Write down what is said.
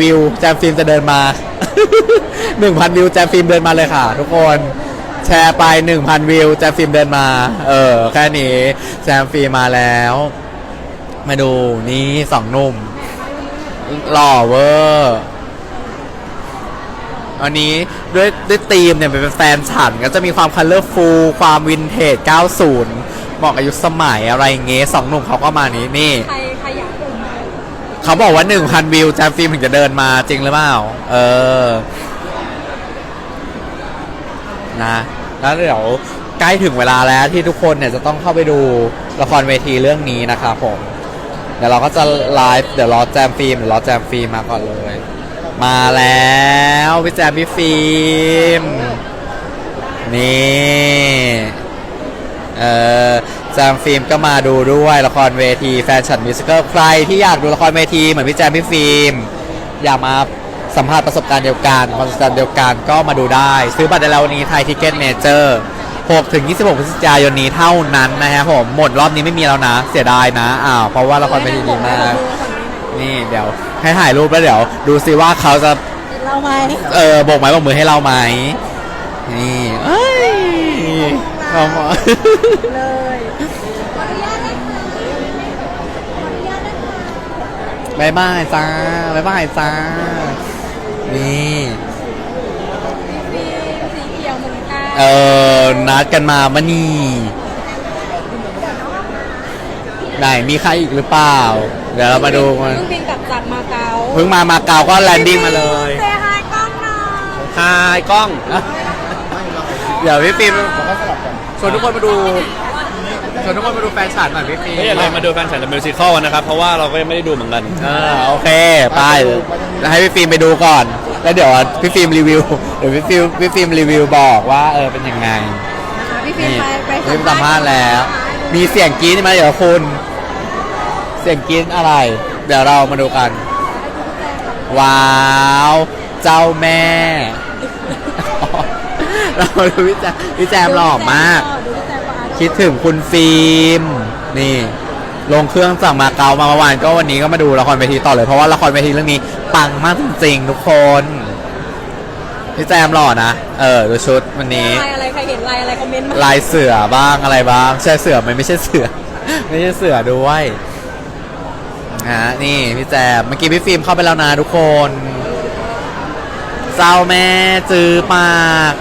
วิว แจมฟิล์มจะเดินมา 1,000 วิว แจมฟิล์มเดินมาเลยค่ะ ทุกคนแชร์ไป 1,000 วิว แจมฟิล์มเดินมา เออ แค่นี้ แจมฟิล์มมาแล้ว มาดูนี่สองหนุ่มหล่อเวอร์อันนี้ด้วยด้วยธีมเนี่ยเป็นแฟนฉันก็จะมีความคัลเลอร์ฟูลความวินเทจ 90 เหมาะกับยุคสมัยอะไรเงี้ยสองหนุ่มเขาก็มานี้นี่ ใครใครอยากดูมา เขาบอกว่า1,000วิวแจมฟิล์มถึงจะเดินมาจริงหรือเปล่า เออ นะ แล้วเดี๋ยวใกล้ถึงเวลาแล้วที่ทุกคนเนี่ยจะต้องเข้าไปดูละครเวทีเรื่องนี้นะครับผม เดี๋ยวเราก็จะไลฟ์เดี๋ยวรอแจมฟิล์มเดี๋ยวรอแจมฟิล์มมาก่อนเลย มาแล้วพี่แจมพี่ฟิล์มนี่ เออ แจมฟิล์มก็มาดูด้วยละครเวทีแฟนฉันมิวสิควลใครที่อยากดูละครเวทีเหมือนพี่แจมพี่ฟิล์มอยากมาสัมผัสประสบการณ์เดียวกันความสนุกเดียวกันก็มาดูได้ ซื้อบัตรได้แล้ววันนี้ไทยทิเก็ตเมเจอร์6ถึง26พฤศจิกายนนี้เท่านั้นนะฮะผมหมดรอบนี้ไม่มีแล้วนะ เสียดายนะอ้าวเพราะว่าละครเวทีดีมากนี่เดี๋ยวให้ถ่ายรูปแล้วเดี๋ยวดูซิว่าเขาจะเราไหมเออโบกไม้โบกมือให้เราไหมนี่เอ้ยเราหมอเลยขออนุญาตนะคะขออนุญาตนะคะ บายบายจ้าบายบายจ้า นี่สีสีเขียวเหมือนกันเออนัดกันมามานี่ไหนมีใครอีกหรือเปล่า เดี๋ยวเรามาดูมัน เพิ่งบินกลับจากมาเก๊าเพิ่งมามาเกาก็แลนดิ้งมาเลยเซฮายกล้องหน่อยฮายกล้อง เดี๋ยวพี่ฟิล์มชวนทุกคนมาดู ชวนทุกคนมาดูแฟนฉันหน่อยพี่ฟิล์มก็อย่าลืมมาดูแฟนฉันมิวสิคลนะครับ เพราะว่าเราก็ยังไม่ได้ดูเหมือนกันเออโอเคไปแล้วให้พี่ฟิล์มไปดูก่อน แล้วเดี๋ยวพี่ฟิล์มรีวิวเดี๋ยวพี่ฟิล์มพี่ฟิล์มรีวิวบอกว่าเออเป็นยังไงนะคะพี่ฟิล์มนี่ไปไปพี่ฟิล์มสัมภาษณ์แล้ว มีเสียงกรี๊ดไหมเดี๋ยวคุณ เสียงกรี๊ดอะไร เดี๋ยวเรามาดูกัน ว้าว เจ้าแม่ เราดูพี่แจมพี่แจมหล่อมากดูพี่แจมก่อน คิดถึงคุณฟิล์มนี่ ลงเครื่องสั่งมาเกามาเมื่อวานก็วันนี้ก็มาดูละครเวทีต่อเลยเพราะว่าละครเวทีเรื่องนี้ปังมากจริงๆทุกคนพี่แจมหล่อนะเออดูชุดวันนี้ลายอะไรใครเห็นลายอะไรคอมเมนต์มาลายเสือบ้างอะไรบ้างใช่เสือไหมไม่ใช่เสือ ไม่ใช่เสือด้วยฮะนี่พี่แจมเมื่อกี้พี่ฟิล์มเข้าไปแล้วนะทุกคนเจ้าแม่จื้อปาก